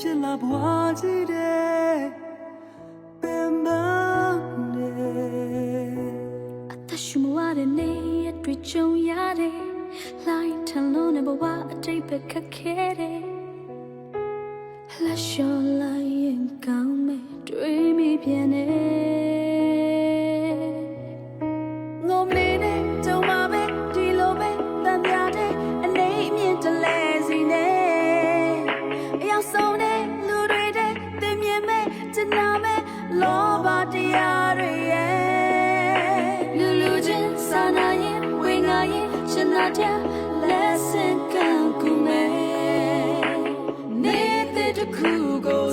ဖြစ်လာဘွားကြီးတဲ့ပင်ပန်းနေအသက်ရှူမဝတဲ့နေရတွေ့ကြုံရတယ်လိုက်ထလုံးနဲ့ဘဝအတိတ်ပဲခက်ခဲတ ရင်ကျနာတဲ့ lesson ကန်ကူမဲ့နေတဲ့တခုကို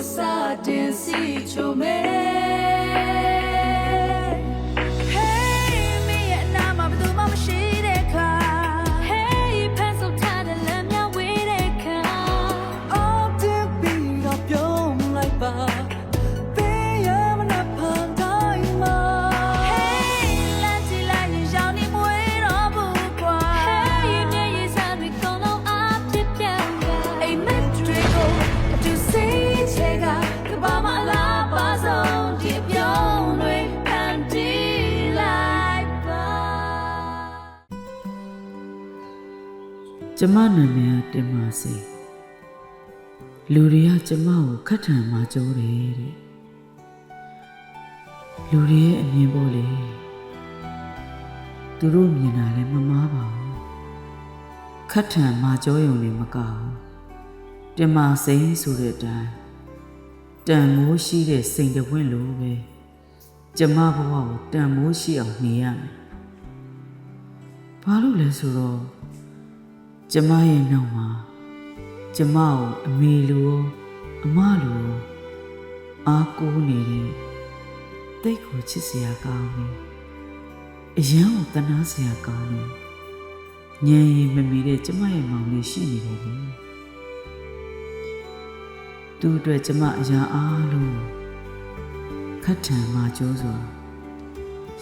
ကျမနာမည်ကတင်ပါစေလူတွေကကျမကိုခတ်ထန်မှကြိုးတယ်တဲ့လူတွေရဲ့အမြင်ပေါ်လေသူတို့မြင်တာလည်းမမားပါဘူးခတ်ထန်မှကြိုးရုံနဲ့မကဘူးတင်ပါစိန်ဆိုတဲ့အတိုင်းတန်မိုးရှိတဲ့စိန်တဝင့်လိုပဲကျမဘဝကိုတန်မိုးရှိအောင်နေရမယ်ဘာလို့လဲဆိုတော့ ကျမရဲ့နောက်မှာကျမကိုအမေလိုရောအမလိုရောအားကိုးနေတဲ့တိတ်ကိုချစ်စရာကောင်းတယ်အရန်ကိုတနာစရာကောင်းတယ်ညံရင်မမီတဲ့ကျမရဲ့မောင်လေးရှိနေတယ်လေသူ့အတွက်ကျမအရာအားလုံးခတ်ထန်မှကြိုးစွာ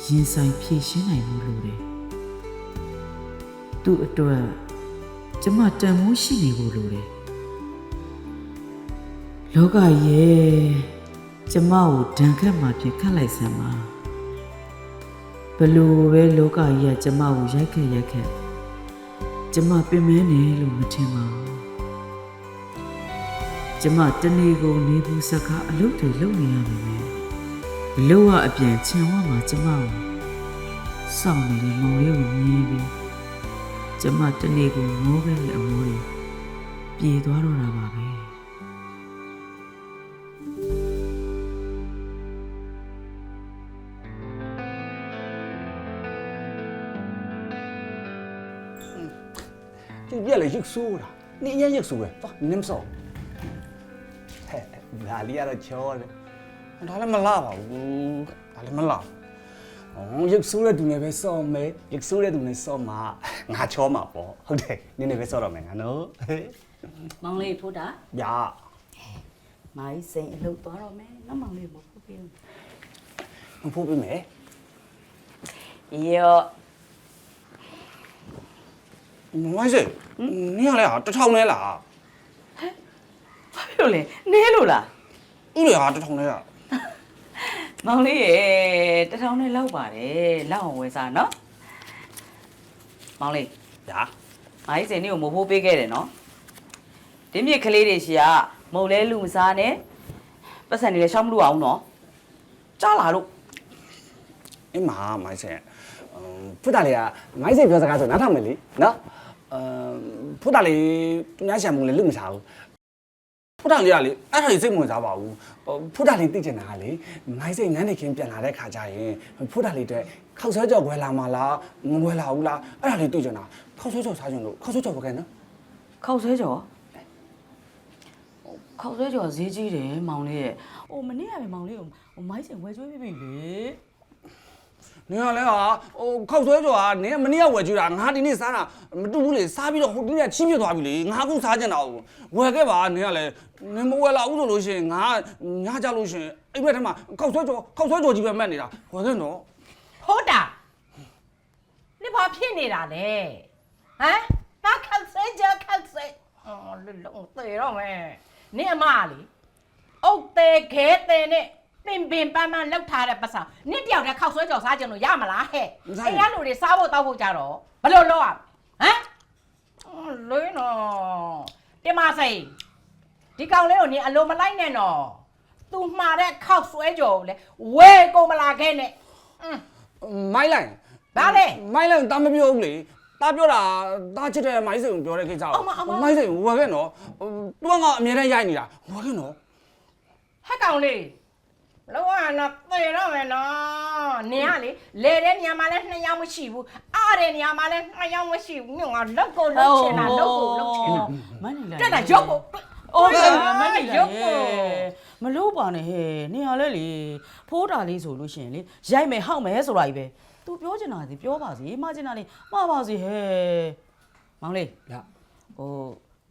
ရင်ဆိုင်ဖြည့်ရှင်းနိုင်မှုလိုတယ်သူ့အတွက် ကျမတန်မိုးရှိနေဖို့လိုတယ်လောကရဲ့ကျမကိုဒဏ်ခတ်မှဖြစ်ခတ်လိုက်စမ်းပါဘလို့ပဲလောကကြီးကကျမကိုရိုက်ခက်ရိုက်ခက်ကျမပင်မနေလို့မထင်ပါဘူးကျမတနေ့ကုန်နေဘူးစကားအလုပ်တွေလုပ်နေရမယ်ပဲဘလို့ကအပြန်ချင်ဝမှာကျမကိုစောင့်နေတဲ့မောင်လေးကိုမြင်ပြီး ကျမတနေ့ကိုငိုးခဲ့တဲ့အမိုးတွေပြေသွားတော့တာပါပဲဒီပြက်လေရုပ်ဆိုးတာနင်းအရင်ရုပ်ဆိုးပဲသွားနင်းမစောဟဲ့ဒါလေးကတော့ချောတယ်ဒါလည်းမလာပါဘူးဒါလည်းမလာ အော်ရုပ်ဆိုးတဲ့သူနဲ့ပဲစော်မယ်ရုပ်ဆိုးတဲ့သူနဲ့စော်မှာငါချောမှာပေါ့ဟုတ်တယ်နင်းနဲ့ပဲစော်တော့မယ်ငါနော်ဟဲ့မောင်လေးထိုးတာညာမာကြီးစိန်အလုပ်သွားတော့မယ်နော်မောင်လေးမဟုတ်ဘူးမဖို့ပြမယ်ရော့မိုင်းစေနင်းကလည်းဟာတစ်ထောင်နဲ့လားဘာဖြစ်လို့လဲနဲလို့လားဥလေဟာတစ်ထောင်နဲ့လား မောင်လေးရေတထောင်နဲ့လောက်ပါတယ်လောက်အောင်ဝယ်စားနော်မောင်လေးညာမာကြီးစိန်นี่ကိုမဖို့ပေးခဲ့တယ်နော်ဒီမြစ်ကလေးတွေရှိကမုံလဲလူမစားနဲ့ပတ်စံနေလဲရှောင်းမလို့အောင်နော်ကြားလာလို့အင်းမမိုင်းစေဖုတ်တာလေကမိုင်းစေပြောစကားဆိုနားထောင်မယ်လေနော်အမ်ဖုတ်တာလေသူများရှံမှုလေလွတ်မစားဘူး ဖုတ်တာလေးကလေအဲ့ဒါကြီးစိတ်ဝင်စားပါဘူးဟိုဖုတ်တာလေးသိချင်တာကလေမိုင်းစိတ်နန်းနေခင်းပြန်လာတဲ့ခါကျရင်ဖုတ်တာလေးတဲ့ခောက်ဆွဲကြော်ခွဲလာမလားမခွဲလာဘူးလားအဲ့ဒါလေးသိချင်တာခောက်ဆွဲကြော်စားချင်လို့ခောက်ဆွဲကြော်ပဲခဲ့နော်ခောက်ဆွဲကြော်ခောက်ဆွဲကြော်ဈေးကြီးတယ်မောင်လေးရဲ့ဟိုမနေ့ကပဲမောင်လေးကိုဟိုမိုင်းစိန်ဝယ်ကျွေးပြီးပြီလေ နင်ကလည်းဟာဟိုခောက်ဆွဲကြော်ကနင်ကမနေ့ကဝယ်ကြည့်တာငါဒီနေ့စားတာမတူဘူးလေစားပြီးတော့ဟိုဒီနေ့ချီးပြသွားပြီလေငါအခုစားချင်တာကိုဝယ်ခဲ့ပါနင်ကလည်းနင်မဝယ်လာဘူးဆိုလို့ရှိရင်ငါညကြလို့ရှိရင်အိမ်ဘက်ထဲမှာခောက်ဆွဲကြော်ခောက်ဆွဲကြော်ကြီးပဲမှတ်နေတာဝယ်ခဲ့နော်ဟုတ်တာ你ဘာဖြစ်နေတာလဲဟမ်ငါခောက်ဆွဲကြခောက်ဆွဲအော်လွတ်လုံးသေတော့မယ်နင်အမလေအုတ်သေးခဲသေးနဲ့ ပင်ပင်ပန်းပန်းလောက်ထားတဲ့ပတ်စံနစ်တယောက်တည်းခောက်ဆွဲကြော်စားကြလို့ရမလားဟဲ့မစားအိဘူးမ်ကလူတွေစားဖို့တောက်ဖို့ကြတော့ဘယ်လိုလုပ်ရမလဲဟမ်အော်လွင်းတော့တင်မစိန်ဒီကောင်လေးကိုနင်အလိုမလိုက်နဲ့နော်သူမှားတဲ့ခောက်ဆွဲကြော်ကိုလေဝဲကုန်မလာခဲ့နဲ့အင်း မိုင်းလိုက်ဘာလဲမိုင်းလိုက်တာမပြောဘူးလေတာပြောတာတာချစ်တဲ့မိုင်းစိန်ကိုပြောတဲ့ကိစ္စအော်မအော်မမိုင်းစိန်ဝယ်ခဲ့နော်သူကငါအမြဲတမ်းရိုက်နေတာဝယ်ခဲ့နော်ဟက်ကောင်လေး လောကနော်သေတော့မယ်နော်နင်ကလေလေတဲ့နေရာမှာလည်းနှစ်ယောက်မရှိဘူးအားတဲ့နေရာမှာလည်းနှစ်ယောက်မရှိဘူးညငါလောက်ကိုလောက်ချင်တာလောက်ကိုလောက်ချင်တာမန်းနေလားတက်တာရုပ်ကိုအိုးဟုတ်မန်းနေလားရုပ်ကိုမလို့ပါနဲ့ဟဲ့နေရလဲလေဖိုးတာလေးဆိုလို့ရှိရင်လေရိုက်မယ်ဟောက်မယ်ဆိုတာကြီးပဲ तू ပြောချင်တာစီပြောပါစေမှားချင်တာလေးမှားပါစေဟဲ့မောင်လေးရဟို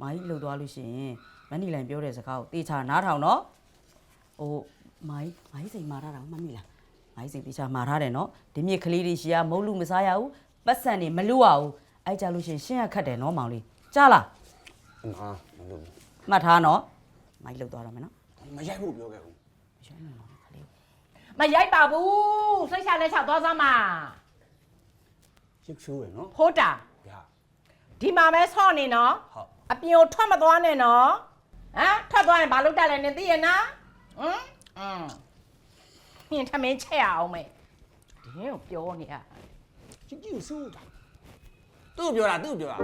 မာကြီးလှုပ်သွားလို့ရှိရင်မန်းနီလိုင်ပြောတဲ့စကားကိုတေချာနားထောင်နော်ဟို မာကြီးမာကြီးစိန်မာထားတာမမီလားမာကြီးစိန်တေချာမာထားတယ်နော်ဒီမြစ်ကလေးတွေရှီကမုတ်လူမစားရဘူးပတ်စံနေမလူရဘူးအဲ့ကြလို့ရှိရင်ရှင်းရခတ်တယ်နော်မောင်လေးကြားလားငါမလုပ်မှတ်ထားနော်မိုက်လှုပ်သွားတော့မယ်နော်ဘူးမရိုက်ဖို့ပြောခဲ့ဘူးရှင်းနေတော့ခလေးမရိုက်ပါဘူးစိတ်ချလက်ချသွားစမ်းပါရစ်ချိုးရနော်ဖိုးတာရဒီမှာပဲဆော့နေနော်ဟုတ်အပြင်ကိုထွက်မသွားနဲ့နော်ဟမ်ထွက်သွားရင်ဘာလုပ်တတ်လဲနင်သိရနော်ဟမ် อืมညင်ထမင်းချက်အောင်မယ်ဒီကိုပြောနေရကြည့်ကြည့်စိုးတာသူ့ပြောတာသူ့ပြောတာ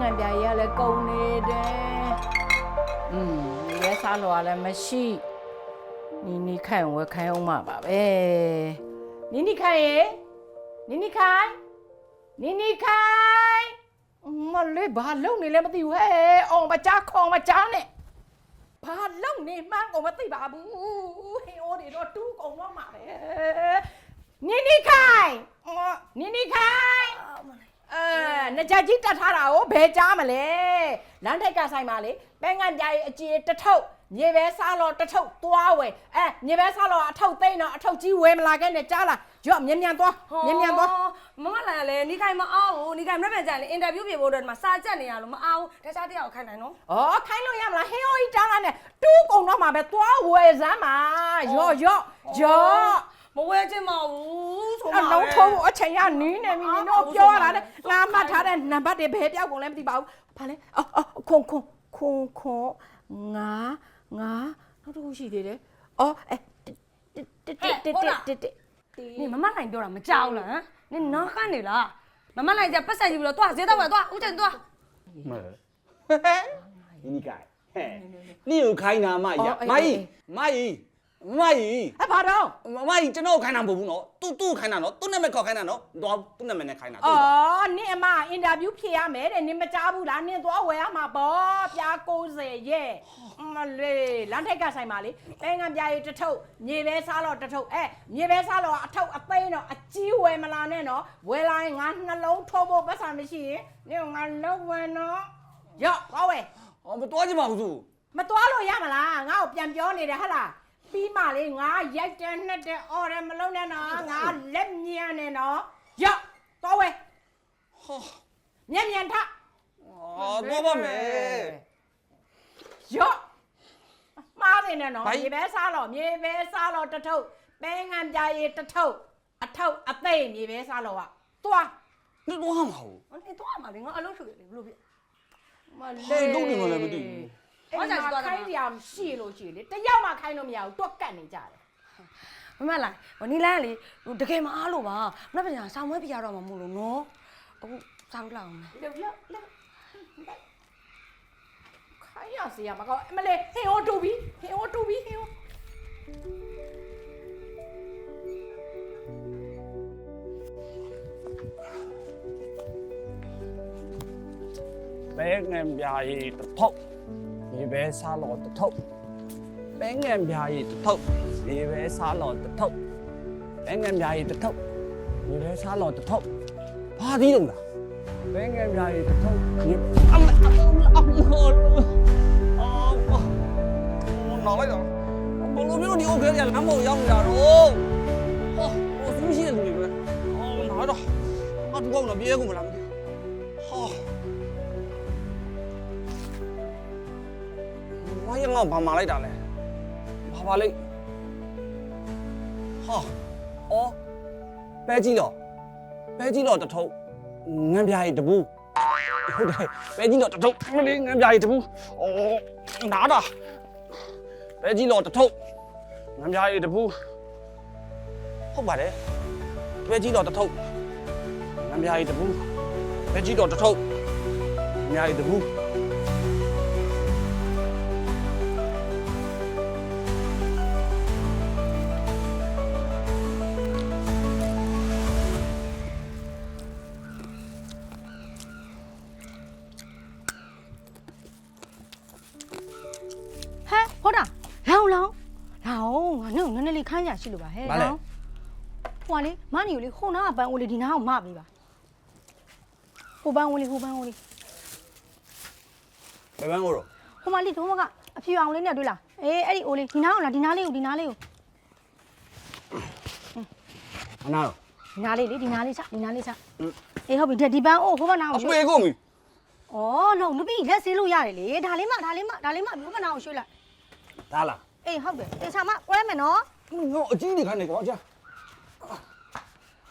ငံပြာကြီးကလည်းကုံနေတယ်อืมရဲစားလို့ကလည်းမရှိနီနီခိုင်ဝယ်ခိုင်းအောင်မှာပါပဲနီနီခိုင်ရေနီနီခိုင်နီနီခိုင်မလေးဘာလုံနေလဲမသိဘူးဟဲ့အောင်မချခေါင်မချနဲ့ဘာလုံနေမှန်းကိုမသိပါဘူးဟင်းအိုးတွေတော့တူးကုန်တော့မှာပဲနိနိခိုင်အော်နိနိခိုင် အဲနကြကြီးတတ်ထားတာကိုဘယ်ကြားမလဲလမ်းထိုက်ကဆိုင်မှာလေပဲငံပြားကြီးအကြီးတစ်ထုပ်မြေပဲစားလို့တစ်ထုပ်သွားဝယ်အဲမြေပဲစားလို့အထုပ်သိမ့်တော့အထုပ်ကြီးဝယ်မလာခဲ့နဲ့ကြားလားရော့မြန်မြန်သွားမြန်မြန်သွားမမလာလေနီခိုင်မအောင်ဘူးနီခိုင်မရက်ပြန်ကြလေအင်တာဗျူးပြေဖို့အတွက်ဒီမှာစာကြက်နေရလို့မအောင်တခြားတရားကိုခိုင်းနိုင်နော်ဩခိုင်းလို့ရမလားဟင်းအိုးကြီးကြားလားနဲ့တူးကုန်တော့မှာပဲသွားဝယ်စမ်းပါရော့ရော့ရော့မဝဲချင်ပါဘူးဆို အလုံးထုံးဖို့အချိန်ကနင်းနေပြီနင်တို့ပြောရတာလေငါမှတ်ထားတဲ့နံပါတ်တွေဘယ်ပြောက်ကုန်လဲမသိပါဘူးဘာလဲအော်အော်ခွန်ခွန်ခွန်ခွန်ငါငါနောက်တစ်ခုရှိသေးတယ်အော်အဲတစ်တစ်တစ်တစ်တစ်တစ်နေမမနိုင်ပြောတာမကြောက်လားဟမ်နေနားကနေလားမမနိုင်ကြပတ်ဆက်ယူပြီးတော့သွားဈေးတော့ပဲသွားဦးကျန်သွားမဟဲ့ဒီနိကဲဟဲ့นี่ကိုခိုင်းတာမကြီးမကြီးမကြီး မကြီးအဘာတော့မကြီးကျွန်တော်ခိုင်းတာမဟုတ်ဘူးနော်သူသူ့ခိုင်းတာနော်သူ့နာမည်ခေါ်ခိုင်းတာနော်တော့သူ့နာမည်နဲ့ခိုင်းတာအော်နင်အမအင်တာဗျူးဖြေရမယ်တဲ့နင်မကြားဘူးလားနင်သွားဝယ်ရမှာပေါ့ပြား90ရဲ့မလေးလမ်းထိုက်ကဆိုင်ပါလေပဲငံပြားရီတစ်ထုပ်မြေပဲစားတော့တစ်ထုပ်အဲမြေပဲစားတော့အထုပ်အသိန်းတော့အကြီးဝယ်မလာနဲ့နော်ဝယ်လာရင်ငါနှလုံးထိုးဖို့ပတ်စံမရှိရင်နင်ငါလုံးဝယ်နော်ရော့သွားဝယ်ဟောမတော်ကြပါဘူးသူ မသွားလို့ရမလားငါ့ကိုပြန်ပြောနေတယ်ဟဟလား ပြီးမှလေငါရိုက်တယ်နှက်တယ်အော်တယ်မလုံးနဲ့နော်ငါလက်မြန်နေနော်ရောက်တော့ဝဲဟောမြန်မြန်ထအော်ဘောပါမယ်ရော့မှားနေတယ်နော်မြေပဲစားလို့မြေပဲစားလို့တထုပ်ပဲငန်ပြာရီတထုပ်အထုပ်အသိမ့်မြေပဲစားလို့อ่ะသွားနေတော့မှာဟုတ်နေတော့မှာလေငါအလုပ်ရှုပ်ရလေဘလို့ပြမလေးလုံးနေမှလည်းမသိဘူး အိမ်မှာခိုင်းရမရှိလို့ရှိလေတယောက်မှခိုင်းလို့မရဘူးတွက်ကတ်နေကြတယ်မမလာဝနီလာလေတကယ်မအားလို့ပါမနေ့ပြန်ဆောင်မွဲပြရတော့မှမလို့နော်အခုစောက်လောက်အောင်လေလောက်လောက်လောက်ခိုင်းရစီရမကောအမလေးဟင်ဟိုတူပြီဟင်ဟိုတူပြီဟင်ဟိုဘဲငံပြာရီတဖောက် ရေပဲစားလော်တထုပ်ပဲငံပြားရီတထုပ်ရေပဲစားလော်တထုပ်ပဲငံပြားရီတထုပ်ရေပဲစားလော်တထုပ်ဘာသီးတုံးလားပဲငံပြားရီတထုပ်ရေအမအမအမလော်အော်နောက်လိုက်တော့ဘလိုမျိုးဒီအိုခဲရလမ်းပေါ်ရောက်နေတာတော့ဟောဟိုသူရှိတဲ့လူတွေပဲအော်နောက်တော့ငါတို့ကောင်းတော့ပြေးကုန်မလား ဘာရငေါဘာမှလိုက်တာလဲဘာပါလိဟာအော်ပဲကြီးတော့ပဲကြီးတော့တထုပ်ငံပြားရီတပူဟုတ်တယ်ပဲကြီးတော့တထုပ်မလေးငံပြားရီတပူအော်နားတာပဲကြီးတော့တထုပ်ငံပြားရီတပူဟုတ်ပါတယ်ပဲကြီးတော့တထုပ်ငံပြားရီတပူပဲကြီးတော့တထုပ်ငံပြားရီတပူ ရရှိလို့ပါဟဲ့ဘာလဲလောင်ဟိုကလေမနီကိုလေခုနာကပန်းဦးလေးဒီနားကိုမပေးပါဟိုပန်းဦးလေးဟိုပန်းဦးလေးဘယ်ဘန်းကိုတော့ဟိုမလေးတို့ကအဖြူအောင်လေးနဲ့တွေ့လားအေးအဲ့ဒီအိုးလေးဒီနားကိုလားဒီနားလေးကိုဒီနားလေးကိုအနာတော့ဒီနားလေးလေဒီနားလေးချဒီနားလေးချအေးဟုတ်ပြီဒီဒီပန်းအိုးဟိုဘက်နားအကိုရွှေ့ ပေကုန်ပြီဩလုံးမပြီးလက်ဆေးလို့ရတယ်လေဒါလေးမဒါလေးမဒါလေးမဟိုဘက်နားကိုရွှေ့လိုက်ဒါလားအေးဟုတ်တယ်တေချာမကွဲမယ်နော် ငါအကြီးနေခိုင်းနေကွာကြာ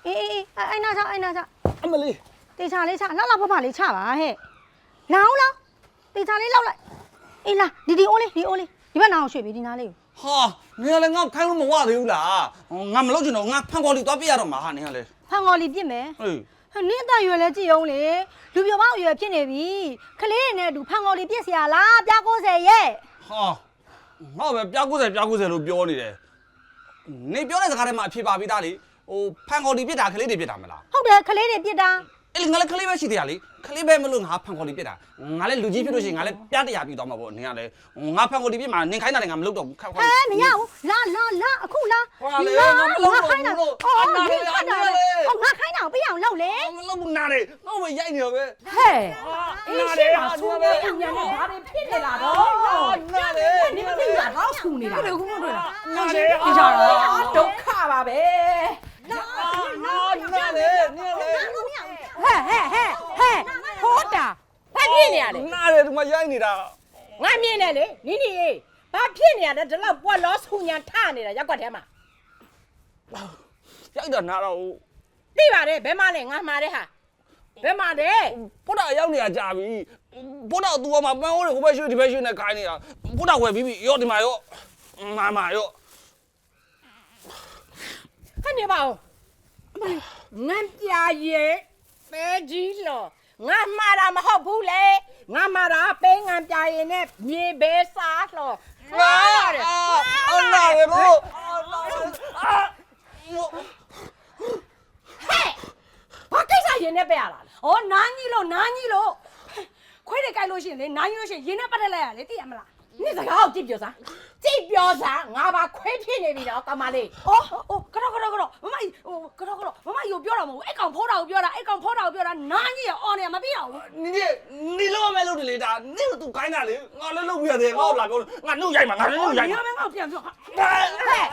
အေးအေးအေးအဲ့အဲ့နာချအဲ့နာချ အမလေး တေချာလေးချလောက်လောက်ဖဖလေးချပါဟဲ့လောင်းလောင်းတေချာလေးလောက်လိုက်အေးလာဒီဒီအိုးလေးဒီအိုးလေးဒီဘက်နားကိုရွှေ့ပြီဒီနားလေးကို ဟာနေရလဲငါခိုင်းလို့မဝသေးဘူးလားငါမလုပ်ချင်တော့ငါဖန်ခေါ်လီသွားပြရတော့မှာဟာနေရလဲ ဖန်ငေါ်လီပြစ်မယ် ဟေး ဟဲ့နင်းအသက်အရွယ်လဲကြည့်အောင်လေလူပြိုပေါင်းအရွယ်ဖြစ်နေပြီခလေးတွေနဲ့အတူဖန်ငေါ်လီပြစ်เสียလားပြား90ရဲ့ ဟာငါပဲပြား90ပြား90လို့ပြောနေတယ် နေပြောတဲ့စကားထဲမှာအဖြစ်ပါပြီးသားလေဟိုဖန်ခေါ်လီပြစ်တာကလေးတွေပြစ်တာမလားဟုတ်တယ်ခလေးတွေပြစ်တာ အဲ့လေငါလည်းကလေးပဲရှိသေးရလေကလေးပဲမလို့ငါဖန်ခေါ်လီပြစ်တာငါလည်းလူကြီးဖြစ်လို့ရှိရင်ငါလည်းပြားတရားပြီးသွားမှာပေါ့နင်ကလည်းငါဖန်ခေါ်လီပြစ်မှာနင်ခိုင်းတာလည်းငါမလုပ်တော့ဘူးခက်ဟဲမရဘူးလာလာလာအခုလာဟွာလေငါမလုပ်တော့ဘူးခိုင်းတာလို့အော်အနာဒီလေခတ်တာအနာလေလေအော်ငါခိုင်းတာကိုပြအောင်လုပ်လေမလုပ်ဘူးနားလေငါ့မရိုက်နေတော့ပဲဟဲ့အေးရှိပါဆိုနေအညာနဲ့ဘာတွေဖြစ်နေလာတော့နားလေနင်မသိတာတော့ဆူနေတာလေခုမတွေ့လားနားလေဒီကြတော့ဒုက္ခပါပဲနားနားလေနားလေ ဟဲ့ဟဲ့ဟဲ့ဟဲ့ဟောတာဘာဖြစ်နေရလဲနားလေဒီမှာရိုက်နေတာငါမြင်တယ်လေနီနီဘာဖြစ်နေရလဲဒီလောက်ပွက်လောဆူညာထနေတာရက်ွက်ထဲမှာရိုက်တာနားတော့သိပါတယ်ဘယ်မှလဲငါမှားတဲ့ဟာဘယ်မှာလဲဘုရားရောက်နေတာကြာပြီဘုရားသူကမှပန်းဟိုးဟိုဘက်ရွှေ့ဒီဘက်ရွှေ့နဲ့ခိုင်းနေတာဘုရားဝယ်ပြီးပြီရော့ဒီမှာရော့မာမာရော့ဟဲ့နေပါဦးအမလေးငန်းပြရဲ့ ပဲကြီးလောငါမှားတာမဟုတ်ဘူးလေငါမှားတာပေးငန်းပြရဲ့နဲ့မြေပဲစားလောငါအနာလေလို့ဟဲ့ဘာကိစ္စရင်နဲ့ပဲရလာလဲဩနားကြီးလို့နားကြီးလို့ခွေးတွေကြိုက်လို့ရှိရင်လေနားကြီးလို့ရှိရင်ရင်းနဲ့ပတ်တက်လိုက်ရလေသိရမလား နေ့စကားကိုကြည့်ပြောစားကြည့်ပြောစားငါဘာခွေးဖြစ်နေပြီတော့ကမလေးအော်အော်ကတော့ကတော့ကတော့မမကြီးဟိုကတော့ကတော့မမကြီးကိုပြောတာမဟုတ်ဘူးအဲ့ကောင်ဖိုးတာကိုပြောတာအဲ့ကောင်ဖိုးတာကိုပြောတာနားကြီးရအော်နေရမပြရဘူးနီးနီးလုံးမဲလို့တလေဒါနီးသူခိုင်းတာလေငါလည်းလုပ်ပြရတယ်ငါ့လာပြောငါနှုတ်ရိုက်မှာငါလည်းနှုတ်ရိုက်ညမှာမငေါပြန်ပြော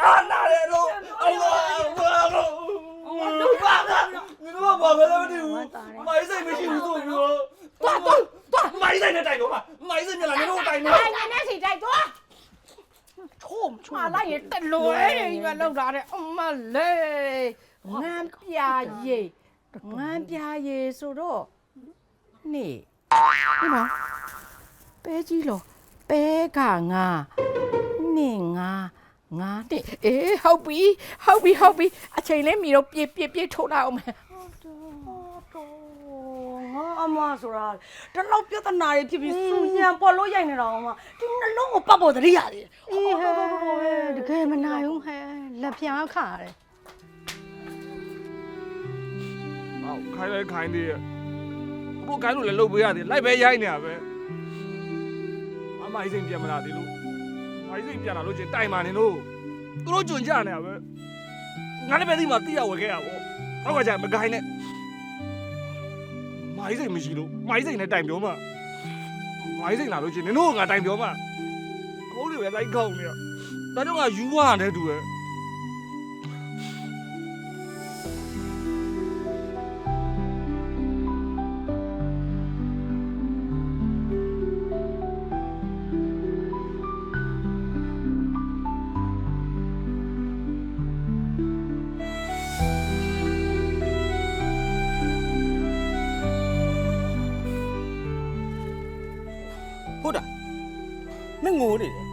အာနာလေလို့အလောဘာလို့လူပါကမင်းတို့ဘာပဲလဲမသိဘူးမိုင်းစိတ်မရှိဘူးဆိုပြီးတော့သွားသွား သွားမိုင်းစိတ်နဲ့တိုက်တော့ပါမိုင်းစိတ်မျက်လာမင်းတို့တိုင်နေတိုင်းနေစီတိုက်တော့ချိုးချွာလိုက်ရင်တလွဲနေပြီလောက်တာတဲ့အမလေးငန်းပြရေငန်းပြရေဆိုတော့နေဒီမှာပဲကြီးလောပဲကငါနေငါငါတဲ့အေးဟုတ်ပြီဟုတ်ပြီဟုတ်ပြီအချိန်လေးမီတော့ပြပြပြထိုးလိုက်အောင်မယ် ငါအမဆိုတာတလောက်ပြဿနာတွေဖြစ်ပြီးစူညံပေါ်လို့ရိုက်နေတာအောင်မဒီနှလုံးကိုပတ်ဖို့တရိရတယ်အေးဟဲ့တကယ်မနိုင်ဘူးဟဲ့လက်ဖြာခါရတယ်ဟောခိုင်းလဲခိုင်းသေးရဲ့ကိုခိုင်းလို့လည်းလှုပ်ပေးရတယ်လိုက်ပဲရိုင်းနေရပဲအမိုင်းစိတ်ပြန်မလာသေးလို့မိုင်းစိတ်ပြန်လာလို့ချင်းတိုင်မာနေလို့သူတို့ကြွန်ကြနေရပဲငါလည်းပဲဒီမှာတိရဝယ်ခဲ့ရပေါ့နောက်ကကြာမကိုင်းနဲ့ မိုင်းစိတ်မရှိလို့မိုင်းစိတ်နဲ့တိုင်ပြောမှမိုင်းစိတ်လာလို့ချင်းနင်တို့ကငါတိုင်ပြောမှကိုတွေပဲလိုက်ကောင်းနေရဒါကြောင့်ငါယူဝါနဲ့တူရဲ့ မင်းငိုနေတယ်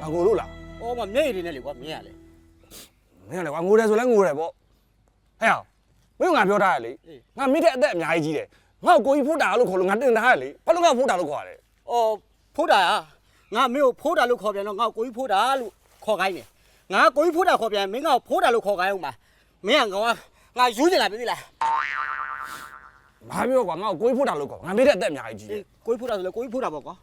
ငါငိုလို့လား။အော်မမျက်ရည်တွေနဲ့လေကွာမင်းရလေမင်းကလည်းကွာငိုတယ်ဆိုလဲငိုတယ်ပေါ့ဟဲ့ဟောမင်းကငါပြောထားရလေငါမိတဲ့အသက်အများကြီးကြီးတယ်ငါ့ကိုကိုကြီးဖိုးတာလို့ခေါ်လို့ငါတင်ထားရလေဘာလို့ငါဖိုးတာလို့ခေါ်ရလဲ။အော်ဖိုးတာอ่ะငါမင်းကိုဖိုးတာလို့ခေါ်ပြန်တော့ငါကိုကြီးဖိုးတာလို့ခေါ်ခိုင်းတယ်။ငါကိုကြီးဖိုးတာခေါ်ပြန်မင်းကဖိုးတာလို့ခေါ်ခိုင်းအောင်ပါ။မင်းကငါငါယူနေလားပြည်လားဘာပြောကွာငါ့ကိုကိုကြီးဖိုးတာလို့ခေါ်ငါမိတဲ့အသက်အများကြီးကြီးတယ်။ကိုကြီးဖိုးတာဆိုလေကိုကြီးဖိုးတာပေါ့ကွာ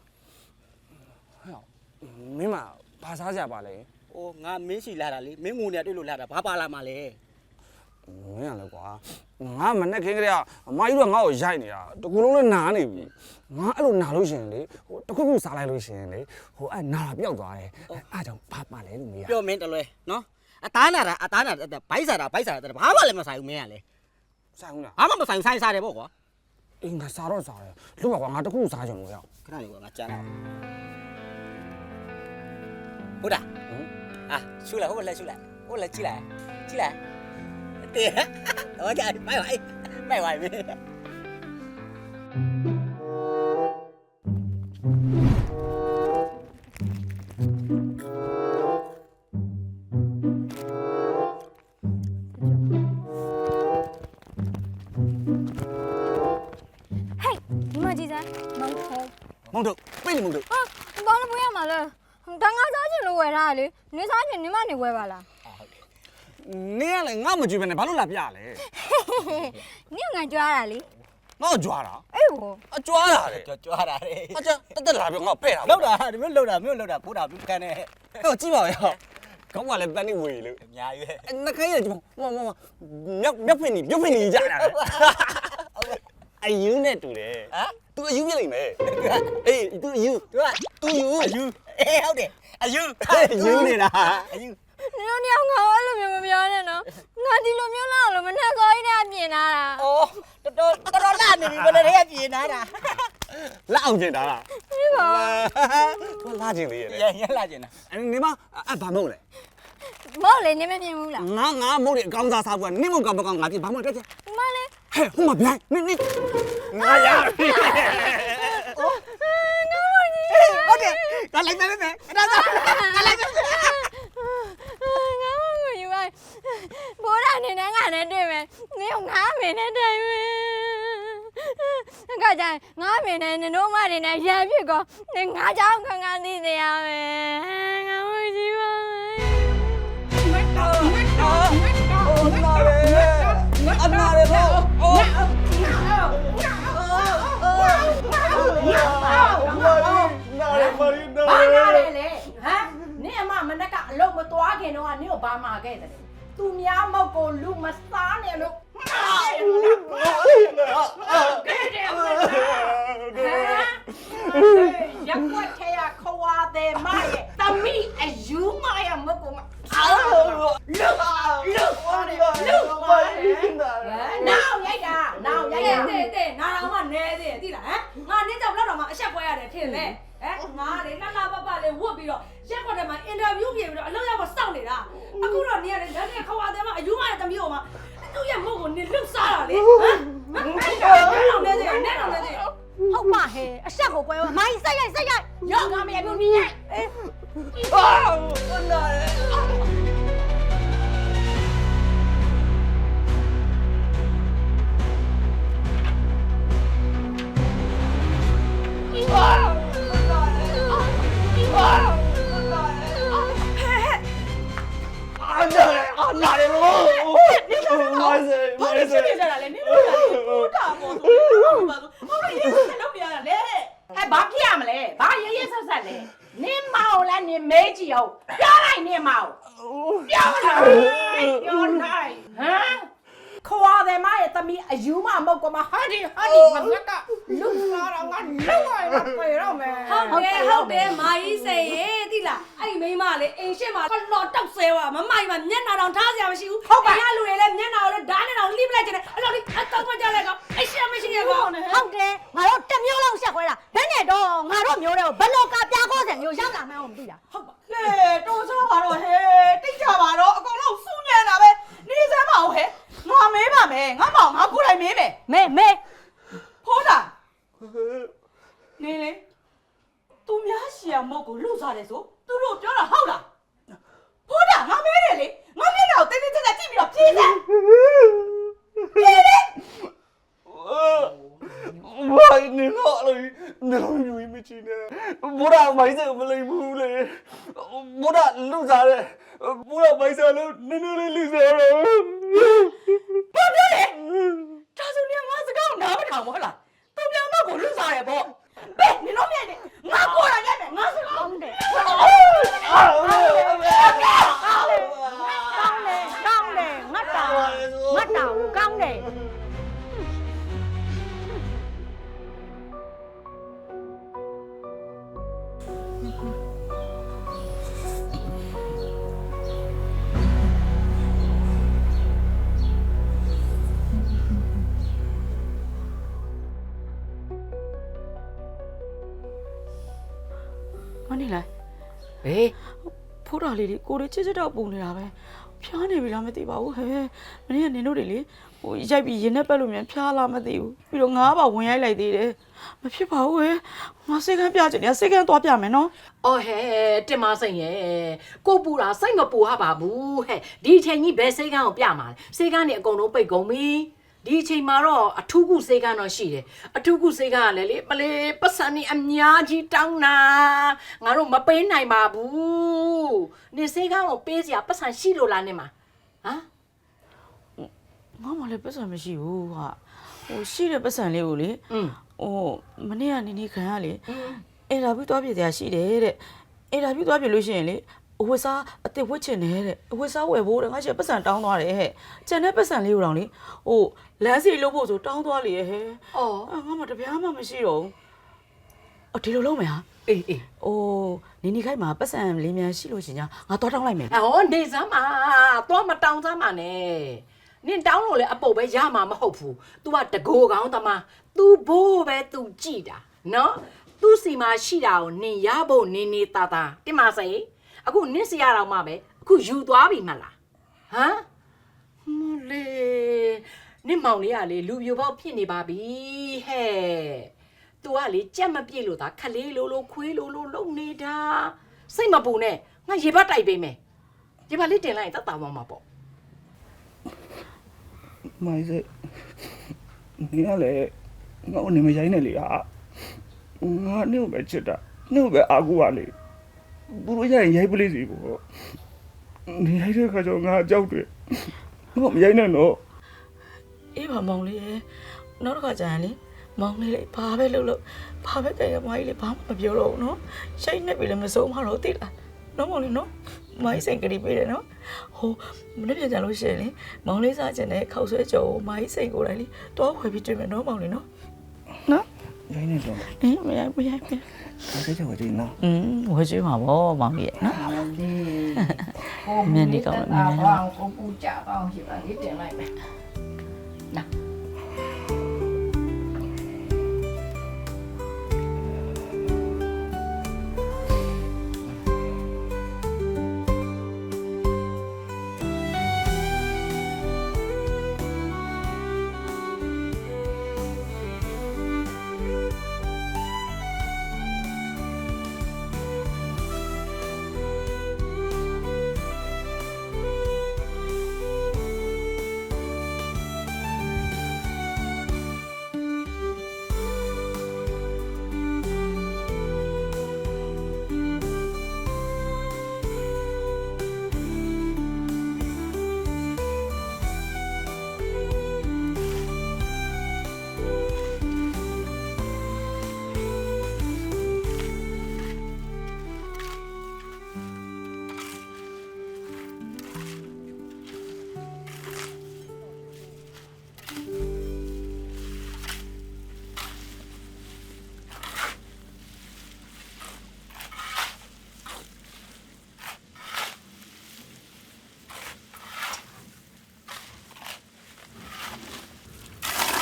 မင်းမဘာစားကြပါလဲ။အော်ငါမင်းစီလာတာလေမင်းငိုနေတွေ့လို့လာတာဘာပါလာမှလဲမင်းကလည်းကွာငါမနဲ့ခင်းကလေးကအမကြီးတို့ကငါ့ကိုရိုက်နေတာတကူလုံးလည်းနာနေပြီငါအဲ့လိုနာလို့ရှရင်လေဟိုတခုခုစားလိုက်လို့ရှရင်လေဟိုအဲ့နာတာပျောက်သွားတယ်အဲ့အားကြောင့်ဘာပါလဲလို့မေးရ။ပြောမင်းတလွဲနော်။အသားနာတာအသားနာတာဘိုက်စားတာဘိုက်စားတာဘာမှလည်းမဆိုင်ဘူးမင်းကလေဆိုင်ဘူးလား။ဘာမှမဆိုင်ဆိုင်စားတယ်ပေါ့ကွာအေးငါစားတော့စားတယ်လို့ပါကွာငါတခုခုစားကြုံလို့ရအောင်။ခဏလေးကွာငါကြမ်းလာ။ ဟုတ်တာဟမ်အာရှူလိုက်ဟုတ်လားရှူလိုက်ဟုတ်လားကြည့်လိုက်ကြည့်လိုက်တေးဟောကြမိုက်ပါမိုက်ပါမေဟေးဒီမှာကြည့်စမ်းမောင်ထုံးမုံ တို့ပြေးလေမုံတို့ဟာကောင်းလို့ပြရမှာလဲတန်ငါစားချင်လို့ဝယ်ထားလေနေစားချင်နေမနေဝယ်ပါလားနင်းကလည်းငါမကြည့်ပဲနဲ့ဘာလို့လာပြလဲနင့်ငါကြွားတာလေငါ့ကိုကြွားတာအေးဟိုအကြွားတာလေကြွကြွားတာလေအကြတက်တက်လာပြောငါ့ကိုပဲ့တာလောက်တာဒီမျိုးလောက်တာမျိုးလောက်တာဖိုးတာဘူးကန်နေဟဲ့ကြည့်ပါဦးခေါင်းကလည်းပန်းနေဝေလို့အများကြီးပဲနှခိုင်းရကြည့်ပါမမမြောက်မြောက်ဖင်နေမြောက်ဖင်နေကြတာလေ အယူနဲ့တူတယ်ဟမ်သူအယူပြလိုက်မယ်အေးသူအယူ သူကသူယူ အယူအေးဟုတ်တယ်အယူယူနေတာအယူနင်တို့ညောင်ငါအဲ့လိုမျိုးမပြောနဲ့နော်ငါဒီလိုမျိုးလောက်လို့မနှက်စောကြီးနဲ့အမြင်လာတာအော်တော်တော်တော်တော်လာနေပြီဘယ်နဲ့ရပြေးနာတာလက်အောင်ကျင်တာလားဒီပါသူလာကျင်လေးရလေရရလာကျင်တာအဲ့နေမအဲ့ဘာမဟုတ်လဲမဟုတ်လေနင်မမြင်ဘူးလားငါငါမဟုတ်တဲ့အကောင်းစားစားကွာနင့်မကောင်မကောင်ငါပြင်ဘာမှတက်ချက်ဒီမလေး ဟဲ့ဟိုမှာဗျိုင်းနင့်နင့်ငါရပြီဟုတ်တယ်ဒါလိုက်မယ်မယ်အဲ့ဒါသာဒါလိုက်မယ်ငါမမယူပါဘိုးရာနေနဲ့ငါနဲ့တွေ့မယ်နင်ငါအမေနဲ့တိုင်မယ်အခါကျရင်ငါအမေနဲ့နင်တို့မတွေနဲ့ရံဖြစ်ကောနင်ငါကြောင့်ခံခံသိနေရမယ်ငါမကြည့်ပါမယ် အနာရတော့အော်ဘာနာလဲလေဟမ်နင့်အမမနဲ့ကအလုပ်မသွားခင်တော့ကနင့်ကိုဘာမှာခဲ့တယ်သူများမောက်ကိုလူမစားနဲ့လို့ရက်ွက်ထဲရခွာ တယ်မရဲ့တမိအယူမရမကုမအာလုလုလုနောက်ရိုက်တာနောက်ရိုက်တာတဲ့တဲ့နာတော်မှနဲသေးတယ်သိလားဟမ်ငါနင်းကြောင့်လောက်တော့မှအဆက်ပွဲရတယ်ထင်လေဟမ်ငါလေလှလှပပလေးဝတ်ပြီးတော့ရက်ွက်ထဲမှာအင်တာဗျူးပြင်ပြီးတော့အလုပ်ရောက်မှစောင့်နေတာအခုတော့နင်ကလည်းလက်နဲ့ခွာတယ်မှအယူမရတမိကိုမှသူ့ရဲ့မုတ်ကိုနင်လွတ်စားတာလေဟမ်နဲတော်နဲသေးနဲတော်နဲသေး ဟုတ်ပါဟဲ့အဆက်ကိုပွဲမိုင်းစိုက်ရိုက်စိုက်ရိုက်ရောငါမရဘူးနင်ရဲ့အေးအနာရအနာ ရလို့မိုင်းစေဘာမိုလို့င်းချစေစ်နေကြတာလဲနင်တို့ကဘုရားပေါ်ဆိုတော့ဘာလို့ဘာလို့ရေးဆက်လုပ်နေရတာလဲဟဲ့ဘာဖြစ်ရမလဲဘာရေးရေးဆက်ဆက်လဲနင်မောင်လားနင်မဲကြည့်အောင်ပြောလိုက်နင်မောင်ပြောလိုက်ပြောလိုက်ဟမ်ခွာတယ်မရဲ့တမီအယူမမဟုတ်ကမဟာဒီဟာဒီမငါကလူလာတော့ငါလောက်ရမှာပြေတော့မယ်ဟုတ်တယ်ဟုတ်တယ်မာကြီးစေရေ တိလားအဲ့ဒီမိန်းမလေးအိမ်ရှိမှာကလော်တောက်ဆဲဝါမမိုက်မှာမျက်နှာတောင်ထားစရာမရှိဘူးဟုတ်ပါအိမ်ကလူတွေလည်းမျက်နှာကိုလည်းဓာတ်နဲ့တောင်လှိပလိုက်ကြတယ်အဲ့လိုလေးအတောက်မကြလိုက်ကောင်အဲ့ရှက်မရှိရကောင်ဟုတ်တယ်ငါတို့တစ်မျိုးလုံးရှက်ခွဲတာဘယ်နဲ့တော့ငါတို့မျိုးတွေကိုဘယ်လိုကပြားကောစံမျိုးရောက်လာမှန်းမသိတာဟုတ်ပါလေတိုးစားပါတော့ဟဲ့တိတ်ကြပါတော့အကုန်လုံးစူးညံတာပဲနေစမ်းမအောင်ဟဲ့ငါမေးပါမယ်ငါမောင်ငါကိုယ်တိုင်မေးမယ်မေမေဖိုးတာနေလေ သူများရှီယာမုတ်ကိုလှုပ်စားတယ်ဆိုသူတို့ပြောတာဟုတ်လားဖိုးတာငါမေးတယ်လေငါမျက်နှာကိုတင်းတင်းကြပ်ကြပ်ကြည့်ပြီးတော့ပြေးစမ်းပြေးလေမိုင်းနေတော့လေနေလို့ယူမချင်နဲ့ဘောရာမိုင်းစေမလိမ့်ဘူးလေဘောရာလူစားတယ်ဘောရာမိုင်းစားလို့နည်းနည်းလေးလူစားတော့ဘာပြောလဲဒါဆိုနေငါစကားကိုနားမထောင်ဘူးဟုတ်လားသူများမုတ်ကိုလှုပ်စားတယ်ပေါ့ဘယ်နေ Oh! လေးတွေကိုလေးချစ်ချစ်တော့ပူနေတာပဲဖျားနေပြီလားမသိပါဘူးဟဲ့မင်းကနင်တို့တွေလေဟိုရိုက်ပြီးရင်နဲ့ပက်လို့မြန်ဖျားလားမသိဘူးပြီးတော့ငါးပါဝင်ရိုက်လိုက်သေးတယ်မဖြစ်ပါဘူးဟဲ့ငါစိတ်ကန်းပြချင်တယ်စိတ်ကန်းသွားပြမယ်နော်အော်ဟဲ့တင်မစိတ်ရဲ့ကိုပူတာစိတ်မပူရပါဘူးဟဲ့ဒီအချိန်ကြီးဘယ်စိတ်ကန်းကိုပြမှာလဲစိတ်ကန်းနေအကုန်လုံးပိတ်ကုန်ပြီ ဒီအချိန်မှာတော့အထူးကုစိတ်ကန်းတော့ရှိတယ်အထူးကုစိတ်ကန်းကလည်းလေမလေးပတ်စံနေအများကြီးတောင်းတာငါတို့မပေးနိုင်ပါဘူးနေစိတ်ကန်းကိုပေးစရာပတ်စံရှိလို့လားနေမှာဟမ်ငါမှလည်းပတ်စံမရှိဘူးဟာဟိုရှိတဲ့ပတ်စံလေးကိုလေอืมဟိုမနေ့ကနေနေခံရလေအင်တာဗျူးသွားပြတရားရှိတယ်တဲ့အင်တာဗျူးသွားပြလို့ရှိရင်လေ အဝတ်စားအစ်စ်ဝတ်ချင်တယ်တဲ့အဝတ်စားဝယ်ဖို့တဲ့ငါရှင်ပတ်စံတောင်းသွားတယ်ဟဲ့ကျန်တဲ့ပတ်စံလေးကိုတောင်လေဟိုလမ်းစီလို့ဖို့ဆိုတောင်းသွားလေဟဲ့ အော် အာငါမှတပြားမှမရှိတော့ဘူးအော်ဒီလိုလုံးမယ်ဟာ အေးအေး အိုးနေနေခိုက်မှာပတ်စံလေးများရှိလို့ရှင်ညာငါသွားတောင်းလိုက်မယ် ဟောနေစမ်းမှာတော့မတောင်းစမ်းမှာနဲ့နင်တောင်းလို့လေအပုတ်ပဲရမှာမဟုတ်ဘူး तू ကတကိုကောင်းသမား तू ဘိုးပဲ तू ကြည်တာနော် तू စီမှာရှိတာကိုနင်ရဖို့နေနေတာတာတင်မစိ အခုနင့်စီရတော့မှပဲအခုယူသွားပြီမလားဟမ်မလေးနင့်မောင်လေးကလေလူပြိုပေါက်ဖြစ်နေပါပြီဟဲ့ तू ကလေကြက်မပြည့်လို့သာခလေးလိုလိုခွေးလိုလိုလုံနေတာစိတ်မပူနဲ့ငါရေဘတ်တိုက်ပေးမယ်ရေဘတ်လေးတင်လိုက်ရင်တတ်တာသွားမှာပေါ့မိုင်းစေနေရလေငါ့အနေမရိုင်းနဲ့လေဟာငါနေပဲချစ်တာနေပဲအာကူပါလေ ဘူးလို့ရရင်ရိုက်ပလေးစီကိုနေရိုက်တဲ့ခါကျတော့ငါကြောက်တယ်ငါမရိုင်းနဲ့တော့အေးပါမောင်လေးရေနောက်တစ်ခါကျရင်လေမောင်လေးလေးဘာပဲလုပ်လို့ဘာပဲကြိုင်ရမကြီးလေးဘာမှမပြောတော့ဘူးနော်ရှိတ်နေပြီလည်းမစိုးမှတော့သိလားနော်မောင်လေးနော်မိုင်းစိန်ကလေးပေးတယ်နော်ဟိုမနေ့ပြန်ကြလို့ရှိရင်လေမောင်လေးစားကျင်တဲ့ခောက်ဆွဲကြော်ကိုမိုင်းစိန်ကိုယ်တိုင်လေတွားဝယ်ပြီးတွေ့မယ်နော်မောင်လေးနော်နော် ရိုင်းနဲ့တော့အေးမရမရမရဒါကြကြောက်ကြည့်နော်อืมဝယ်ကျွေးမှာဗောမောင်ကြီးရဲ့နော်လေးမြန်နေကောင်းလားမြန်နေဘောင်းကိုပူကြပါအောင်ရှိပါလေးတင်လိုက်မယ်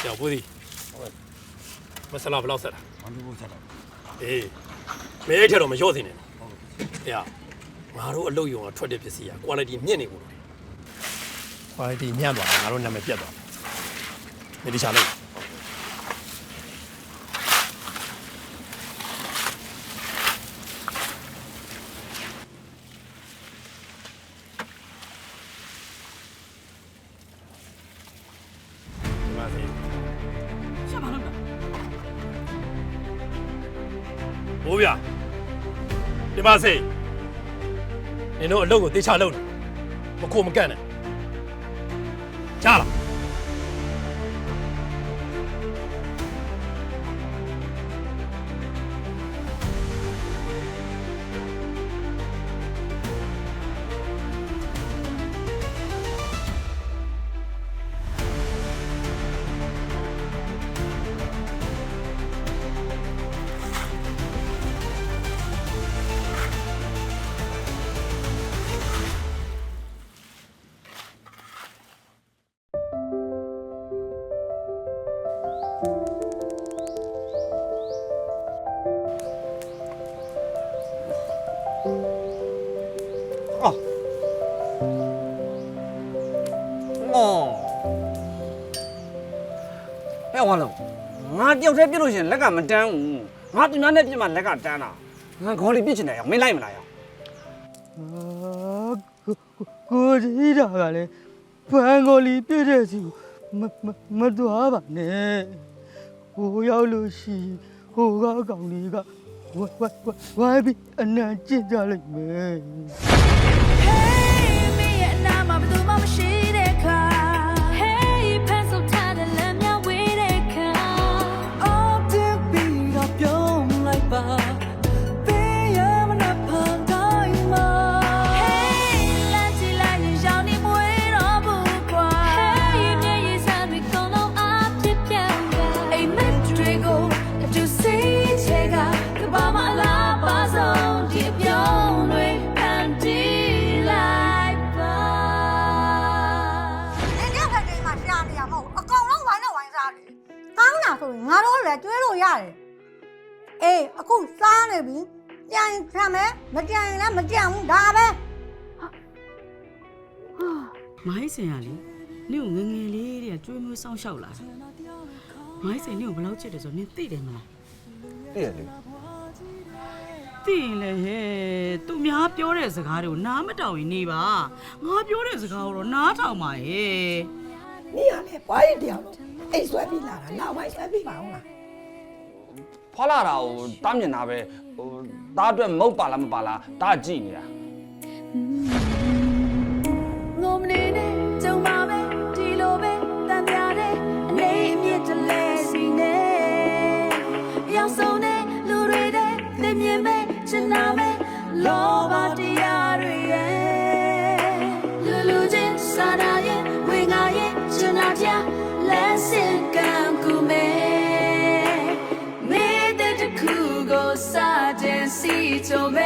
ရာဘူးဒီမဆလာဘယ်လောက်ဆက်တာမလို့ဘူးဆက်တာအေးမဲအဲ့ထက်တော့မလျော့စင်နဲ့ဟုတ်ကဲ့ရာငါတို့အလုပ်ရုံကထွက်တဲ့ပစ္စည်းက quality မြင့်နေဘူးလို့ quality မြင့်သွားတာငါတို့နာမည်ပြတ်သွားတယ်ဒီချာလိုက် ဘိုးဗျာဒီပါစေနင်တို့အလုပ်ကိုတေချာလုပ်နေမခိုမကန့်နဲ့ကြားလား ဝါလုံးငါတယောက်တည်းပြစ်လို့ရှရင်လက်ကမတန်းဘူးငါပြင်းများနဲ့ပြစ်မှလက်ကတန်းတာငါခေါ်လီပြစ်ချင်တယ်အောင်မင်းလိုက်မလားရောကိုကြီးတာကလည်းဖန်ကိုလီပြည့်တဲ့စီကိုမမမသွားပါနဲ့ဟိုရောက်လို့ရှိရင်ဟိုကအကောင်လေးကဝဝဝဝိုင်းပြီးအနံကျင့်ကြလိုက်မယ် Hey me and now my do my machine that car လည်းကျွေးလို့ရတယ်။အေးအခုစားနေပြီ။ကြံဆမ်းမယ်မကြံရင်လည်းမကြံဘူးဒါပဲမိုင်းစင်ရလေနင့်ကိုငယ်ငယ်လေးတည်းကကျွေးမျိုးစောင့်ရှောက်လာတာမိုင်းစင်နင့်ကိုဘယ်လောက်ချစ်တယ်ဆိုတော့နင်သိတယ်မလားပြည့်ရလေသိရင်လေဟဲ့သူများပြောတဲ့စကားတွေကိုနားမတောင်ရင်နေပါငါပြောတဲ့စကားကိုတော့နားထောင်ပါရဲ့နေရလေဘာရင်တရားလို့အိတ်ဆွဲပြီးလာတာနောက်ပိုင်းဆွဲပြီးပါအောင်လား ဖွာလာတာကိုတားမြင်တာပဲဟိုတားအတွက်မုတ်ပါလားမပါလားတားကြည့်နေတာငုံနေနဲ့ မဲ့မေ